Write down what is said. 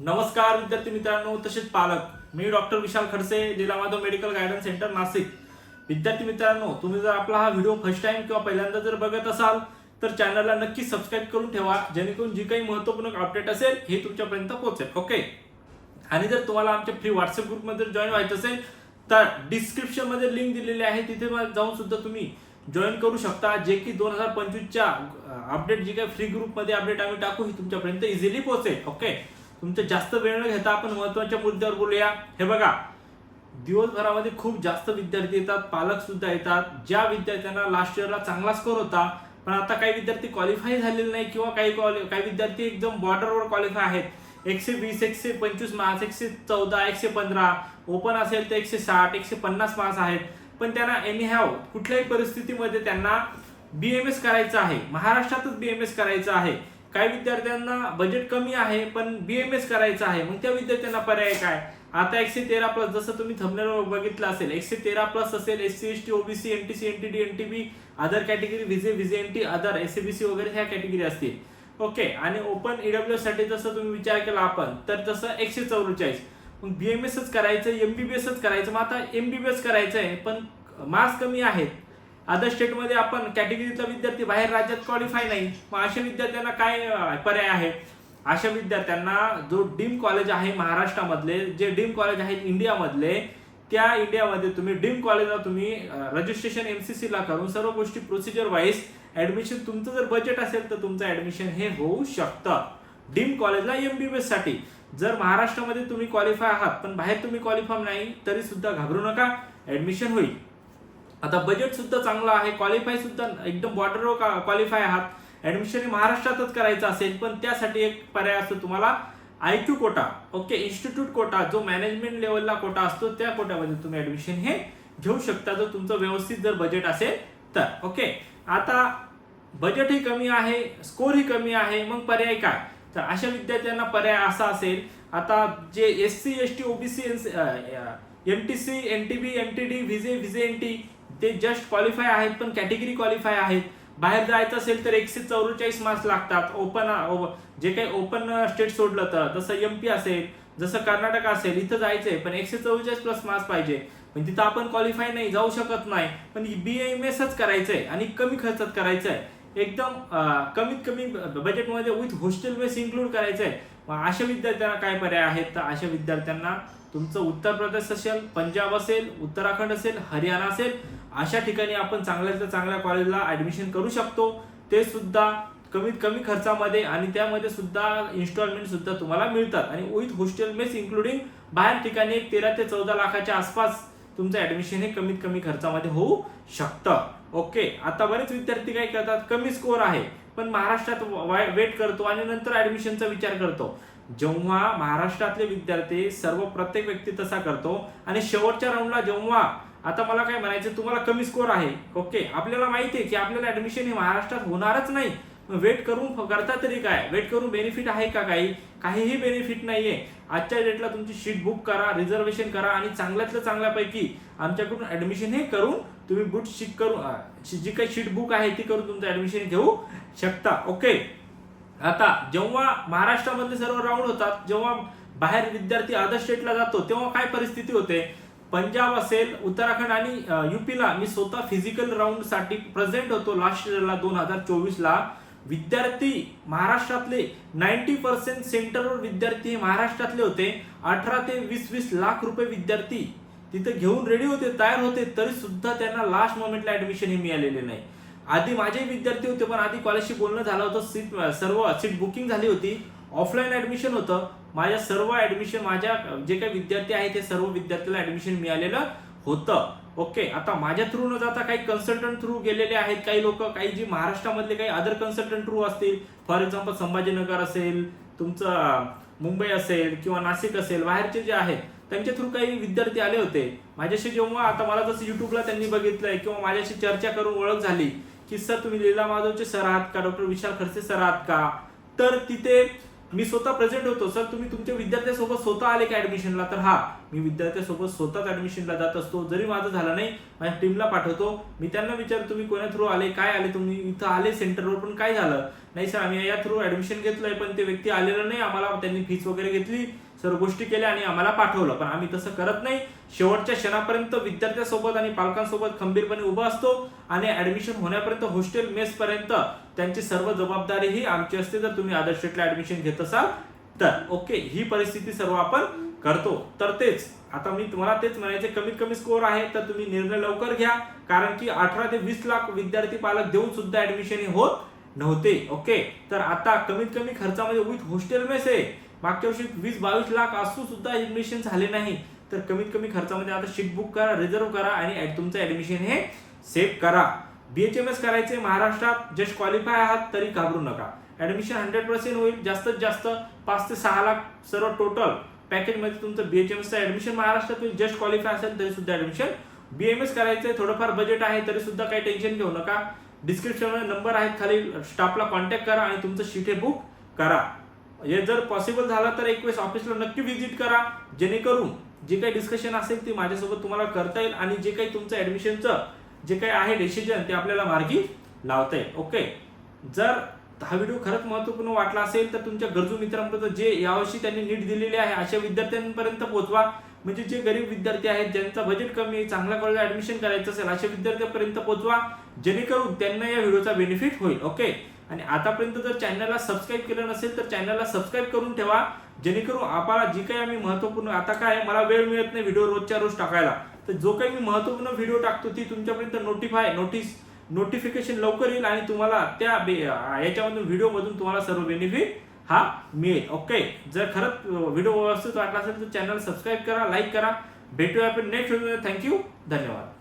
नमस्कार विद्यार्थी मित्रांनो तसेच पालक. मी डॉक्टर विशाल खडसे जिलामाधव मेडिकल गायडन्स सेंटर नाशिक. विद्यार्थी मित्रांनो तुम्ही जर आपला हा व्हिडिओ फर्स्ट टाइम किंवा पहिल्यांदा जर बघत असाल तर चॅनलला नक्की सबस्क्राईब करून ठेवा जेणेकरून जी काही महत्त्वपूर्ण अपडेट असेल हे तुमच्यापर्यंत पोहोचेल ओके आणि जर तुम्हाला आमच्या फ्री व्हॉट्सअप ग्रुपमध्ये जॉईन व्हायचं असेल तर डिस्क्रिप्शनमध्ये लिंक दिलेली आहे तिथे जाऊन सुद्धा तुम्ही जॉईन करू शकता जे की दोन हजार पंचवीसच्या अपडेट जी काही फ्री ग्रुपमध्ये अपडेट आम्ही टाकू ही तुमच्यापर्यंत इझिली पोहोचेल ओके तुमचं जास्त वेळ न घेता आपण महत्त्वाच्या मुद्द्यावर बोलूया. हे बघा दिवसभरामध्ये खूप जास्त विद्यार्थी येतात पालक सुद्धा येतात. ज्या विद्यार्थ्यांना लास्ट इयरला चांगला स्कोर होता पण आता काही विद्यार्थी क्वालिफाय झालेले नाही किंवा काही quali- काही विद्यार्थी एकदम बॉर्डरवर क्वालिफाय आहेत. एकशे वीस एकशे पंचवीस मार्क्स एकशे चौदा एकशे पंधरा. ओपन असेल तर एकशे साठ एकशे पन्नास मार्क्स आहेत. पण त्यांना एनी हॅव कुठल्याही परिस्थितीमध्ये त्यांना बी एम एस करायचं आहे. महाराष्ट्रातच बी एम एस करायचं आहे. काही विद्यार्थ्यांना बजेट कमी आहे पण बी एम एस करायचं आहे मग त्या विद्यार्थ्यांना पर्याय काय? आता एकशे तेरा प्लस जसं तुम्ही थंबनेलवर बघितलं असेल एकशे तेरा प्लस असेल S C S T OBC N T C N T D N T B other category VJ VJ N T other S B C वगैरे ह्या कॅटेगरी असतील. ओके आणि ओपन ईडब्ल्यू साठी जसं तुम्ही विचार केला आपण तर तसं एकशे चौवेचाळीस. मग बी एम एसच करायचं एम बी बी एसच करायचं मग आता एम बी बी एस करायचं आहे पण मार्क्स कमी आहेत. अदर स्टेटमध्ये आपण कॅटेगरीतला विद्यार्थी बाहेर राज्यात क्वालिफाय नाही. मग अशा विद्यार्थ्यांना काय पर्याय आहे? अशा विद्यार्थ्यांना जो डीम कॉलेज आहे महाराष्ट्रामधले जे डीम कॉलेज आहेत इंडियामधले त्या इंडियामध्ये तुम्ही डीम कॉलेजला तुम्ही रजिस्ट्रेशन एम सी सीला करून सर्व गोष्टी प्रोसिजर वाईज ऍडमिशन तुमचं जर बजेट असेल तर तुमचं ऍडमिशन हे होऊ शकतं. डीम कॉलेजला एम बी बी एससाठी जर महाराष्ट्रामध्ये तुम्ही क्वालिफाय आहात पण बाहेर तुम्ही क्वालिफाय नाही तरी सुद्धा घाबरू नका. ऍडमिशन होईल. आता बजेट सुद्धा चांगलं आहे क्वालिफाय सुद्धा एकदम बॉर्डरवर क्वालिफाय आहात. ऍडमिशन महाराष्ट्रातच करायचं असेल पण त्यासाठी एक पर्याय असतो तुम्हाला I Q quota okay institute quota जो मॅनेजमेंट लेवलला कोटा असतो त्या कोट्यामध्ये तुम्ही ऍडमिशन हे घेऊ शकता जर तुमचं व्यवस्थित जर बजेट असेल तर. ओके आता बजेटही कमी आहे स्कोरही कमी आहे मग पर्याय काय? तर अशा विद्यार्थ्यांना पर्याय असा असेल आता जे S C S T OBC M T C N T B M T D VJ VJ N T ते जस्ट क्वालिफाय आहेत पण कॅटेगरी क्वालिफाय आहेत. बाहेर जायचं असेल तर एकशे चौवेचाळीस मार्क्स लागतात. ओपन जे काही ओपन स्टेट सोडलं तर जसं एम पी असेल जसं कर्नाटक असेल इथं जायचंय पण एकशे चौवेचाळीस प्लस मार्क्स पाहिजे. पण तिथं आपण क्वालिफाय नाही जाऊ शकत नाही. पण बी एम एसच करायचंय आणि कमी खर्चात करायचंय. एकदम कमीत कमी बजेटमध्ये विथ हॉस्टेल बेस इन्क्लूड करायचंय. मग अशा विद्यार्थ्यांना काय पर्याय आहेत? तर अशा विद्यार्थ्यांना तुमचं उत्तर प्रदेश असेल पंजाब असेल उत्तराखंड असेल हरियाणा असेल अशा ठिकाणी आपण चांगल्यातल्या चांगल्या कॉलेजला ऍडमिशन करू शकतो. ते सुद्धा कमीत कमी खर्चामध्ये आणि त्यामध्ये सुद्धा इन्स्टॉलमेंट सुद्धा तुम्हाला मिळतात. आणि विथ हॉस्टेल मेस इन्क्लुडिंग बाहेर ठिकाणी एक तेरा ते चौदा लाखाच्या आसपास तुमचं ऍडमिशन हे कमीत कमी खर्चामध्ये होऊ शकतं. ओके आता बरेच विद्यार्थी काय करतात? कमी स्कोर आहे. पण महाराष्ट्रात वेट करतो आणि नंतर ऍडमिशनचा विचार करतो. जेव्हा महाराष्ट्रातले विद्यार्थी सर्व प्रत्येक व्यक्ती तसा करतो आणि शेवटच्या राऊंडला जेव्हा आता मला काय म्हणायचं तुम्हाला कमी स्कोर आहे. ओके आपल्याला माहिती आहे की आपल्याला ऍडमिशन हे महाराष्ट्रात होणारच नाही. वेट करून करता तरी काय? वेट करून बेनिफिट आहे का काही? काहीही बेनिफिट नाहीये. आजच्या डेटला तुमची शीट बुक करा रिझर्वेशन करा आणि चांगल्यातल्या चांगल्यापैकी आमच्याकडून ऍडमिशन हे करून तुम्ही बुट शीट करून जी काही शीट बुक आहे ती करून तुमचं ऍडमिशन घेऊ शकता. ओके आता जेव्हा महाराष्ट्रामधले सर्व राऊंड होतात जेव्हा बाहेर विद्यार्थी अदर स्टेटला जातो तेव्हा काय परिस्थिती होते? पंजाब असेल उत्तराखंड आणि युपीला मी स्वतः फिजिकल राऊंडसाठी प्रेझेंट होतो लास्ट इयरला दोन हजार चोवीस ला विद्यार्थी महाराष्ट्रातले नाईन्टी पर्सेंट सेंटरवर विद्यार्थी हे महाराष्ट्रातले होते. अठरा ते वीस वीस लाख रुपये विद्यार्थी तिथे घेऊन रेडी होते तयार होते तरी सुद्धा त्यांना लास्ट मोमेंटला ऍडमिशन हे मिळालेले नाही. आधी माझे विद्यार्थी होते पण आधी कॉलेजशी बोलणं झालं होतं. सीट सर्व सीट बुकिंग झाली होती. ऑफलाईन ऍडमिशन होतं. माझ्या सर्व ऍडमिशन माझ्या जे काही विद्यार्थी आहेत ते सर्व विद्यार्थ्याला ऍडमिशन मिळालेलं होतं. ओके आता माझ्या थ्रू न जाता काही कन्सल्टंट थ्रू गेलेले आहेत काही लोक. काही जी महाराष्ट्रामधले काही अदर कन्सल्टंट थ्रू असतील. फॉर एक्झाम्पल संभाजीनगर असेल तुमचं मुंबई असेल किंवा नाशिक असेल बाहेरचे जे आहेत त्यांच्या थ्रू काही विद्यार्थी आले होते. माझ्याशी जेव्हा आता मला जसं युट्यूबला त्यांनी बघितलंय किंवा माझ्याशी चर्चा करून ओळख झाली की सर तुम्ही लीला माधवचे सर आहात का? डॉक्टर विशाल खडसे सर आहात का? तर तिथे मी स्वतः प्रेझेंट होतो. सर तुम्ही तुमच्या विद्यार्थ्यासोबत स्वतः आले का ऍडमिशनला तर हा मी विद्यार्थ्यासोबत स्वतःच ऍडमिशनला जात असतो. जरी माझं झालं नाही माझ्या टीमला पाठवतो. मी त्यांना विचार तुम्ही कोणा थ्रू आले? काय आले? तुम्ही इथं आले सेंटरवर पण काय झालं? नाही सर आम्ही या थ्रू ऍडमिशन घेतलंय पण ते व्यक्ती आलेलं नाही. आम्हाला त्यांनी फीस वगैरे घेतली. सर्व गोष्टी केल्या आणि आम्हाला पाठवलं. पण आम्ही तसं करत नाही. शेवटच्या क्षणापर्यंत विद्यार्थ्यांसोबत आणि पालकांसोबत खंबीरपणे उभा असतो आणि ऍडमिशन होण्यापर्यंत हॉस्टेल मेस पर्यंत त्यांची सर्व जबाबदारी ही आमची असते. जर तुम्ही आदर्श ऍडमिशन घेत असाल तर. ओके ही परिस्थिती सर्व आपण करतो. तर तेच. आता मी तुम्हाला तेच म्हणायचे कमीत कमी स्कोअर आहे तर तुम्ही निर्णय लवकर घ्या. कारण की अठरा ते वीस लाख विद्यार्थी पालक देऊन सुद्धा ऍडमिशन हे होत नव्हते. ओके तर आता कमीत कमी खर्चामध्ये विथ हॉस्टेल मेस आहे. मागच्या वर्षी वीस बावीस लाख असू सुद्धा ऍडमिशन झाले नाही. तर कमीत कमी खर्चामध्ये आता शीट बुक करा रिझर्व करा आणि तुमचं ऍडमिशन हे सेव्ह करा. बीएचएमएस करायचे महाराष्ट्रात जस्ट क्वालिफाय आहात तरी घाबरू नका. ऍडमिशन हंड्रेड पर्सेंट होईल जास्तीत जास्त पाच ते सहा लाख सर्व टोटल पॅकेजमध्ये तुमचं बीएचएमएसचं ऍडमिशन महाराष्ट्रात होईल. जस्ट क्वालिफाय असेल तरी सुद्धा ऍडमिशन बीएमएस करायचं थोडंफार बजेट आहे तरी सुद्धा काही टेन्शन घेऊ नका. डिस्क्रिप्शनमध्ये नंबर आहेत खाली. स्टाफला कॉन्टॅक्ट करा आणि तुमचं शीट हे बुक करा. हे जर पॉसिबल झालं तर एक वेळेस ऑफिसला नक्की व्हिजिट करा. जेणेकरून जे काही डिस्कशन असेल ते माझ्यासोबत तुम्हाला करता येईल आणि जे काही तुमचं ऍडमिशनचं जे काही आहे डिसिजन ते आपल्याला मार्गी लावता येईल. ओके जर हा व्हिडिओ खरंच महत्त्वपूर्ण वाटला असेल तर तुमच्या गरजू मित्रांपर्यंत जे यावर्षी त्यांनी नीट दिलेले आहे अशा विद्यार्थ्यांपर्यंत पोहोचवा. म्हणजे जे गरीब विद्यार्थी आहेत ज्यांचा बजेट कमी आहे चांगल्या कॉलेज ऍडमिशन करायचं असेल अशा विद्यार्थ्यांपर्यंत पोहोचवा. जेणेकरून त्यांना या व्हिडिओचा बेनिफिट होईल. ओके आणि आतापर्यंत जर चॅनलला सबस्क्राईब केलं नसेल तर चॅनलला सबस्क्राईब करून ठेवा. जेणेकरून आपला जी काही आम्ही महत्त्वपूर्ण आता काय आहे, मला वेळ मिळत नाही व्हिडिओ रोजच्या रोज टाकायला. तर जो काही मी महत्त्वपूर्ण व्हिडिओ टाकतो ती तुमच्यापर्यंत नोटिफाय नोटीस नोटिफिकेशन लवकर येईल आणि तुम्हाला त्या बे- याच्यामधून व्हिडिओमधून तुम्हाला सर्व बेनिफिट हा मिळेल. ओके जर खरंच व्हिडिओ व्यवस्थित वाटला असेल तर चॅनल सबस्क्राईब करा लाईक करा. भेटूया आपण नेक्स्ट व्हिडिओ थँक्यू धन्यवाद.